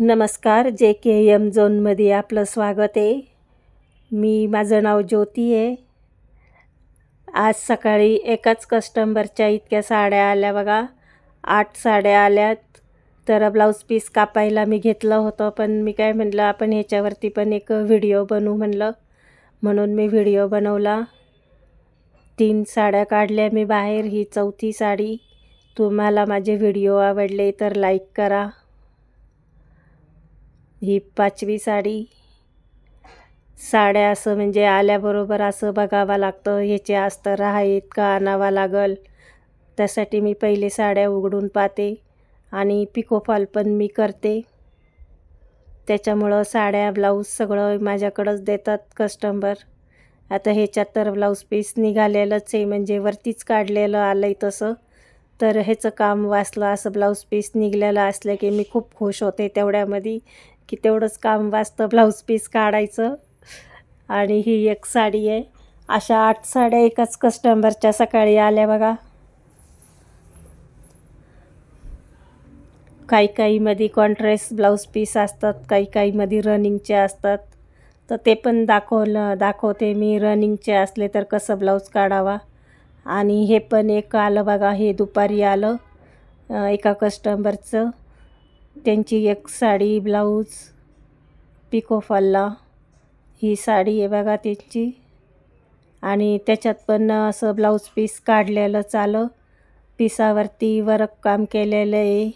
नमस्कार जे के एम झोनमध्ये आपलं स्वागत आहे. मी माझं नाव ज्योती आहे. आज सकाळी एकाच कस्टंबरच्या इतक्या साड्या आल्या बघा. आठ साड्या आल्यात. तर ब्लाऊज पीस कापायला मी घेतलं होतं पण मी काय म्हणलं आपण ह्याच्यावरती पण एक व्हिडिओ बनवू म्हणलं. म्हणून मी व्हिडिओ बनवला. तीन साड्या काढल्या मी बाहेर ही चौथी साडी. तुम्हाला माझे व्हिडिओ आवडले तर लाईक करा. ही पाचवी साडी. साड्या असं म्हणजे आल्याबरोबर असं बघावं लागतं ह्याचे अस्तर आहेत का आणावा लागल. त्यासाठी मी पहिले साड्या उघडून पाहते आणि पिकोफॉल पण मी करते. त्याच्यामुळं साड्या ब्लाऊज सगळं माझ्याकडंच देतात कस्टंबर आता ह्याच्यात तर ब्लाऊज पीस निघालेलंच आहे म्हणजे वरतीच काढलेलं आलं आहे तसं. तर ह्याचं काम वाचलं असं ब्लाऊज पीस निघलेलं असलं की मी खूप खुश होते तेवढ्यामध्ये. की तेवढंच काम वाचतं ब्लाऊज पीस काढायचं. आणि ही एक साडी आहे. अशा आठ साड्या एकाच कस्टमरच्या सकाळी आल्या बघा. काही काहीमध्ये कॉन्ट्रेस ब्लाऊज पीस असतात काही काहीमध्ये रनिंगचे असतात. तर ते पण दाखवलं दाखवते मी रनिंगचे असले तर कसं ब्लाऊज काढावा. आणि हे पण एक आलं बघा हे दुपारी आलं एका कस्टमरचं त्यांची एक साडी ब्लाऊज पिको फल्ला ही साडी आहे बघा त्यांची. आणि त्याच्यात पण असं ब्लाऊज पीस काढलेलं चालं. पिसावरती वरक काम केलेलं आहे.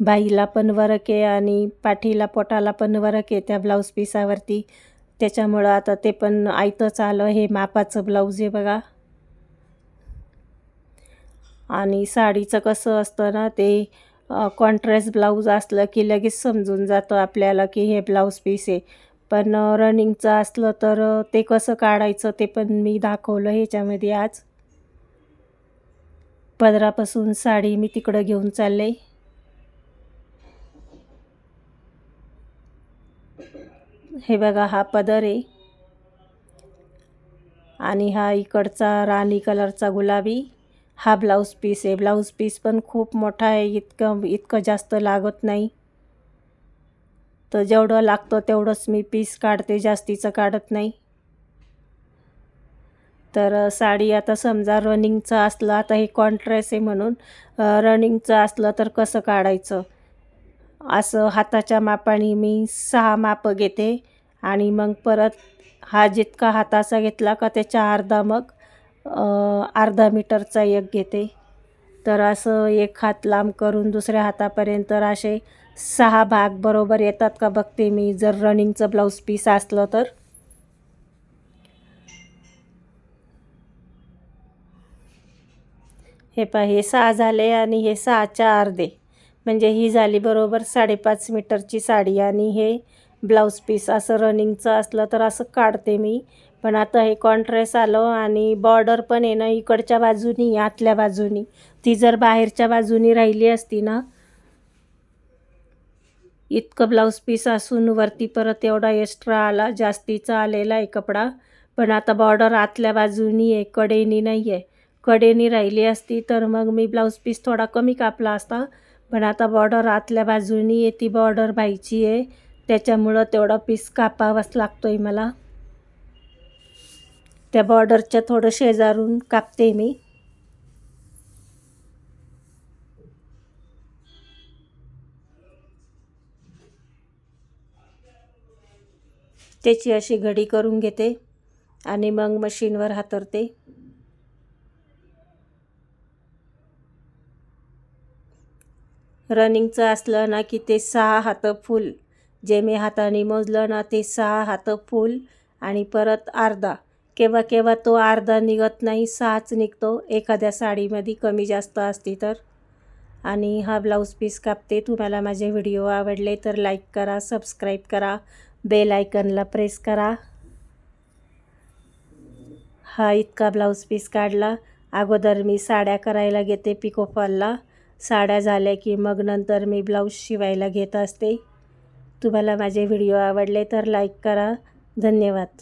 बाईला पण वरक आहे आणि पाठीला पोटाला पण वरक आहे त्या ब्लाऊज पिसावरती. त्याच्यामुळं आता ते पण आयतंच आलं हे मापाचं ब्लाऊज आहे बघा. आणि साडीचं कसं असतं ना ते कॉन्ट्रास्ट ब्लाऊज असलं की लगेच समजून जातं आपल्याला की हे ब्लाऊज पीस आहे. पण रनिंगचं असलं तर ते कसं काढायचं ते पण मी दाखवलं ह्याच्यामध्ये आज. पदरापासून साडी मी तिकडं घेऊन चालले. हे बघा हा पदर आहे. आणि हा इकडचा राणी कलरचा गुलाबी. हा ब्लाऊज पीस आहे. ब्लाऊज पीस पण खूप मोठा आहे. इतकं इतकं जास्त लागत नाही. तर जेवढं लागतं तेवढंच मी पीस काढते. जास्तीचं काढत नाही. तर साडी आता समजा रनिंगचं असलं आता हे कॉन्ट्रेस आहे म्हणून रनिंगचं असलं तर कसं काढायचं? असं हाताच्या मापाने मी सहा मापं घेते आणि मग परत हा जितका हाताचा घेतला का त्याच्या अर्धा मग अर्धा मीटरचा एक घेते. तर असं एक हात लांब करून दुसऱ्या हातापर्यंत असे सहा भाग बरोबर येतात का बघते मी. जर रनिंगचं ब्लाऊज पीस असलं तर. हे पा हे सहा झाले आणि हे सहाच्या अर्धे. म्हणजे ही झाली बरोबर साडेपाच मीटरची साडी आणि हे ब्लाऊज पीस असं रनिंगचं असलं तर असं काढते मी. पण आता हे कॉन्ट्रेस आलं आणि बॉर्डर पण आहे ना इकडच्या बाजूनी आतल्या बाजूनी. ती जर बाहेरच्या बाजूनी राहिली असती ना इतकं ब्लाऊज पीस असून वरती परत एवढा एक्स्ट्रा आला जास्तीचा आलेला आहे कपडा. पण आता बॉर्डर आतल्या बाजूनी आहे कडेनी नाही आहे कडेनी राहिली असती तर मग मी ब्लाऊज पीस थोडा कमी कापला असता. पण आता बॉर्डर आतल्या बाजूनी आहे ती बॉर्डर बाईची आहे. त्याच्यामुळं तेवढा पीस कापावाच लागतो आहे मला. त्या बॉर्डरच्या थोडं शेजारून कापते मी. त्याची अशी घडी करून घेते आणि मग मशीनवर हातरते. रनिंगचं असलं ना की ते सहा हातं फुल जे मी हाताने मोजलं ना ते सहा हातं फुल आणि परत अर्धा. केव्हा केव्हा तो अर्धा निघत नाही सहाच निघतो. एखाद्या साडीमध्ये कमी जास्त असती तर. आणि हा ब्लाऊज पीस कापते. तुम्हाला माझे व्हिडिओ आवडले तर लाईक करा सबस्क्राईब करा बेल आयकनला प्रेस करा. हा इतका ब्लाऊज पीस काढला. अगोदर मी साड्या करायला घेते पिकोफॉलला. साड्या झाल्या की मग नंतर मी ब्लाऊज शिवायला घेत असते. तुम्हाला माझे व्हिडिओ आवडले तर लाईक करा. धन्यवाद.